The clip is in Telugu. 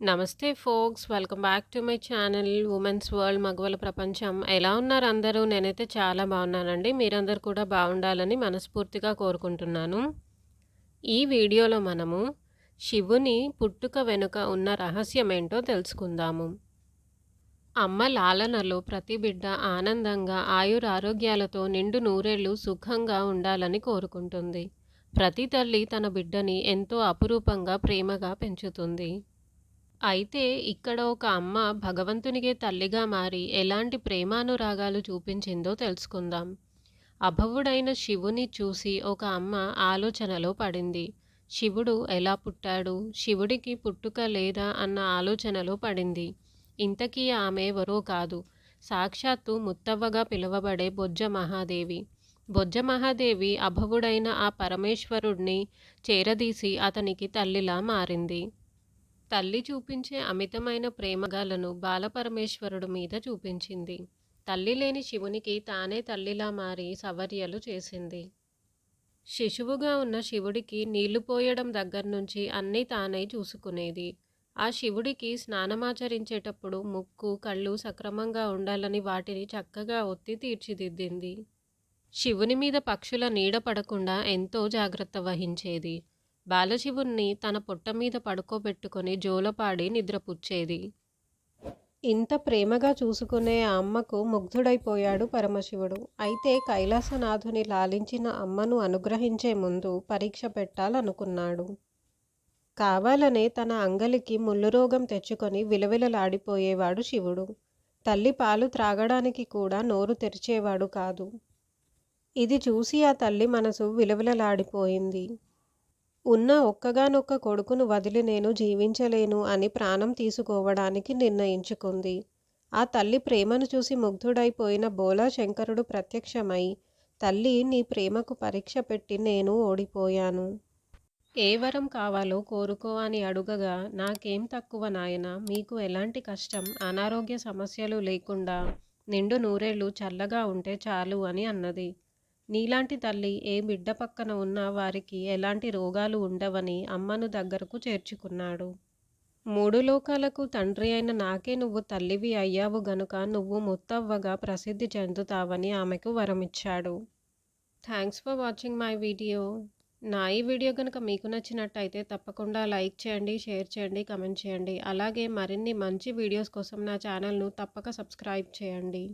నమస్తే folks welcome back to my channel women's world మగవల ప్రపంచం. ఎలా ఉన్నారు అందరూ? నేనైతే చాలా బాగున్నానండి. మీరందరూ కూడా బాగుండాలని మనస్ఫూర్తిగా కోరుకుంటున్నాను. ఈ వీడియోలో మనము శివుని పుట్టుక వెనుక ఉన్న రహస్యం ఏంటో తెలుసుకుందాము. అమ్మ లాలనలో ప్రతి బిడ్డ ఆనందంగా ఆయురారోగ్యాలతో నిండు నూరేళ్ళు సుఖంగా ఉండాలని కోరుకుంటుంది. ప్రతి తల్లి తన బిడ్డని ఎంతో అపురూపంగా ప్రేమగా పెంచుతుంది. అయితే ఇక్కడ ఒక అమ్మ భగవంతునికే తల్లిగా మారి ఎలాంటి ప్రేమానురాగాలు చూపించిందో తెలుసుకుందాం. అభవుడైన శివుని చూసి ఒక అమ్మ ఆలోచనలో పడింది. శివుడు ఎలా పుట్టాడు? శివుడికి పుట్టుక లేదా? అన్న ఆలోచనలో పడింది. ఇంతకీ ఆమె ఎవరో కాదు. సాక్షాత్తు ముత్తవ్వగా పిలువబడే బొజ్జ మహాదేవి. బొజ్జ మహాదేవి అభవుడైన ఆ పరమేశ్వరుణ్ణి చేరదీసి అతనికి తల్లిలా మారింది. తల్లి చూపించే అమితమైన ప్రేమగాలను బాలపరమేశ్వరుడు మీద చూపించింది. తల్లి లేని శివునికి తానే తల్లిలా మారి సవర్యలు చేసింది. శిశువుగా ఉన్న శివుడికి నీళ్ళు పోయడం దగ్గర నుంచి అన్నీ తానై చూసుకునేది. ఆ శివుడికి స్నానమాచరించేటప్పుడు ముక్కు కళ్ళు సక్రమంగా ఉండాలని వాటిని చక్కగా ఒత్తి తీర్చిదిద్దింది. శివుని మీద పక్షుల నీడ పడకుండా ఎంతో జాగ్రత్త వహించేది. బాలశివుణ్ణి తన పొట్ట మీద పడుకోబెట్టుకొని జోలపాడి నిద్రపుచ్చేది. ఇంత ప్రేమగా చూసుకునే ఆ అమ్మకు ముగ్ధుడైపోయాడు పరమశివుడు. అయితే కైలాసనాథుని లాలించిన అమ్మను అనుగ్రహించే ముందు పరీక్ష పెట్టాలనుకున్నాడు. కావాలనే తన అంగలికి ముళ్ళు రోగం తెచ్చుకొని విలవిలలాడిపోయేవాడు శివుడు. తల్లి పాలు త్రాగడానికి కూడా నోరు తెరిచేవాడు కాదు. ఇది చూసి ఆ తల్లి మనసు విలవిలలాడిపోయింది. ఉన్న ఒక్కగానొక్క కొడుకును వదిలి నేను జీవించలేను అని ప్రాణం తీసుకోవడానికి నిర్ణయించుకుంది. ఆ తల్లి ప్రేమను చూసి ముగ్ధుడైపోయిన బోలా శంకరుడు ప్రత్యక్షమై తల్లి నీ ప్రేమకు పరీక్ష పెట్టి నేను ఓడిపోయాను. ఏ వరం కావాలో కోరుకో అని అడుగగా నాకేం తక్కువ నాయన మీకు ఎలాంటి కష్టం? అనారోగ్య సమస్యలు లేకుండా నిండు నూరేళ్ళు చల్లగా ఉంటే చాలు అని అన్నది. నీలాంటి తల్లి ఏ బిడ్డ పక్కన ఉన్న వారికి ఎలాంటి రోగాలు ఉండవని అమ్మను దగ్గరకు చేర్చుకున్నాడు. మూడు లోకాలకు తండ్రి అయిన నాకే నువ్వు తల్లివి అయ్యావు గనుక నువ్వు ముత్తవ్వగా ప్రసిద్ధి చెందుతావని ఆమెకు వరమిచ్చాడు. Thanks for watching my video. నా ఈ వీడియో కనుక మీకు నచ్చినట్టయితే తప్పకుండా లైక్ చేయండి షేర్ చేయండి కమెంట్ చేయండి. అలాగే మరిన్ని మంచి వీడియోస్ కోసం నా ఛానల్ను తప్పక సబ్స్క్రైబ్ చేయండి.